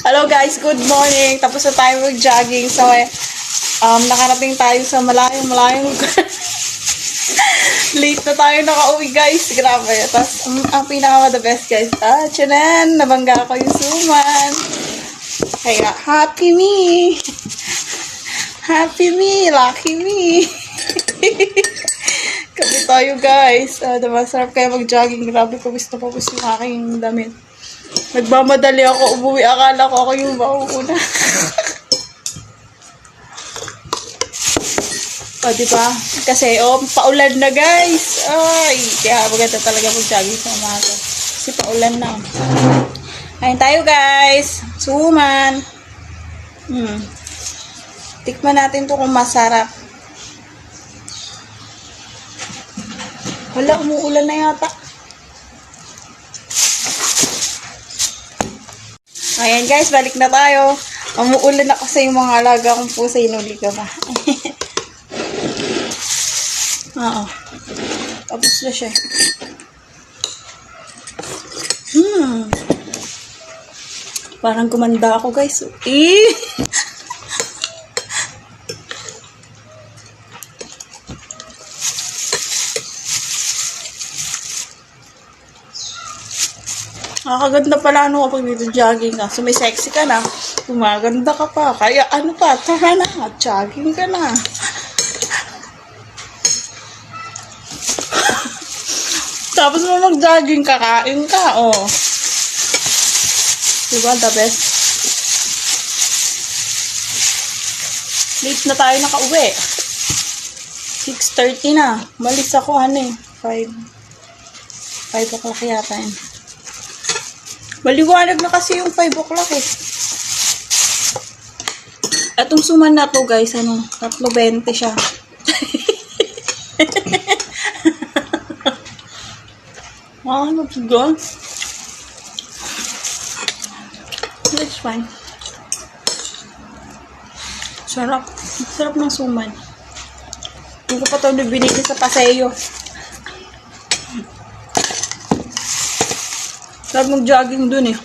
Hello guys, good morning. Tapos na tayo mag-jogging. So, eh, um, nakarating tayo sa malayong malayong. Late na tayo nakauwi guys. Grabe. Tapos, um, ang pinaka the best guys. Ah, tsanan, nabangga ko yung suman. Kaya, happy me. Happy me, lucky me. Kami tayo guys. Ah, diba, sarap kaya mag-jogging. Grabe gusto ko gusto yung aking damit. Nagmamadali ako umuwi. Akala ko ako yung mauuna. o, di ba? Kasi, oh, paulan na, guys. Ay, kaya maganda talaga mag-jogging sa umaga. Kasi paulan na. Kain tayo, guys. Suman. Hmm. Tikman natin to kung masarap. Wala, umuulan na yata. Ayan guys, balik na tayo. Umuulan na kasi yung mga alaga kong pusa, inuli ka ba? Oo. Tapos na siya. Hmm. Parang gumanda ako guys. Eh! Nakakaganda pala ano kapag dito jogging ka. So may sexy ka na. Gumaganda ka pa. Kaya ano pa, tara na. Jogging ka na. Tapos mo mag-jogging, kakain ka. Oh. Diba, the best? Late na tayo nakauwi. 6.30 na. Malis ako, ano eh. 5. 5 o'clock yata yun. Maliwanag na kasi yung 5 o'clock eh. Atong suman na to guys, ano, 3.20 siya. Ah, ano ba? That's fine. Sarap. Sarap ng suman. Hindi ko pa ito binigay sa paseyo. Sarap mag-jogging dun eh.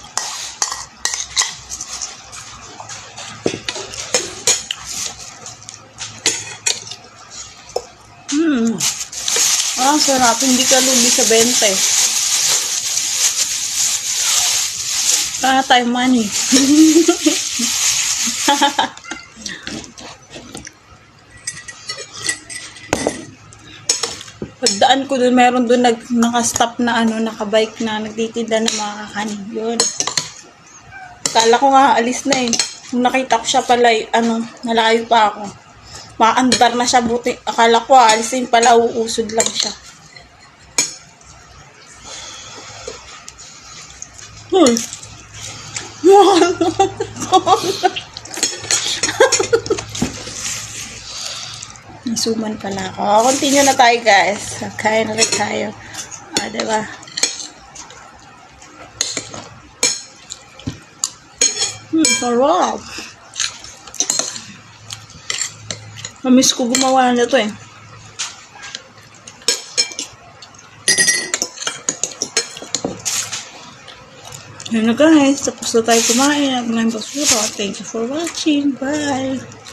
Hmm. Ah, sarap. Hindi ka lugi sa 20. Para tayo money. Pagdaan ko dun, meron dun nag, naka-stop na ano, naka-bike na nagtitinda ng mga kakanin. Yun. Kala ko nga, alis na eh. Nung nakita ko siya pala, eh, ano, nalayo pa ako. Maandar na siya, buti. Akala ko, alisin pala, uusod lang siya. Hmm. Nasuman pala ako. Oh, continue na tayo, guys. Kain rin tayo. Ah, diba? Hmm, sarap. Namiss ko gumawa na ito eh. Yun na guys, tapos na tayo kumain. Ang mga basura. Thank you for watching. Bye!